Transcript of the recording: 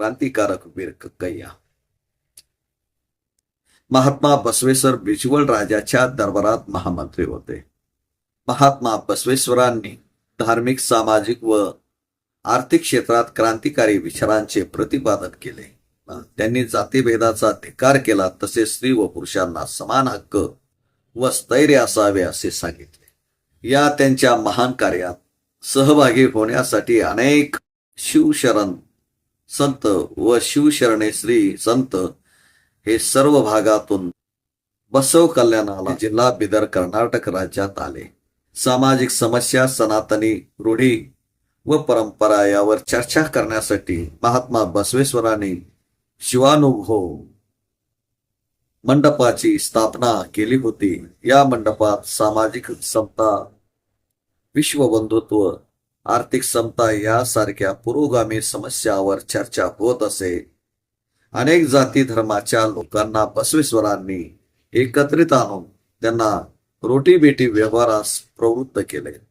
क्रांतिकारक वीर कक्कय्या. महात्मा बसवेश्वर बिजवळ राजाच्या दरबारात महामंत्री होते. महात्मा बसवेश्वरांनी धार्मिक सामाजिक व आर्थिक क्षेत्रात क्रांतिकारी विचारांचे प्रतिपादन केले. त्यांनी जातीभेदाचा धिकार केला तसेच स्त्री व पुरुषांना समान हक्क व स्थैर्य असावे असे सांगितले. या त्यांच्या महान कार्यात सहभागी होण्यासाठी अनेक शिवशरण संत व शिवशरणे श्री संत हे सर्व भागातून बसव कल्याणाला जिल्हा बिदर कर्नाटक राज्यात आले. सामाजिक समस्या सनातनी रूढी व परंपरा यावर चर्चा करण्यासाठी महात्मा बसवेश्वरांनी शिवानुभव मंडपाची स्थापना केली होती. या मंडपात सामाजिक समता विश्वबंधुत्व आर्थिक समता यासारख्या पुरोगामी समस्यावर चर्चा होत असे. अनेक जाती धर्माच्या लोकांना बसवेश्वरांनी एकत्रित आणून त्यांना रोटी बेटी व्यवहारास प्रवृत्त केले.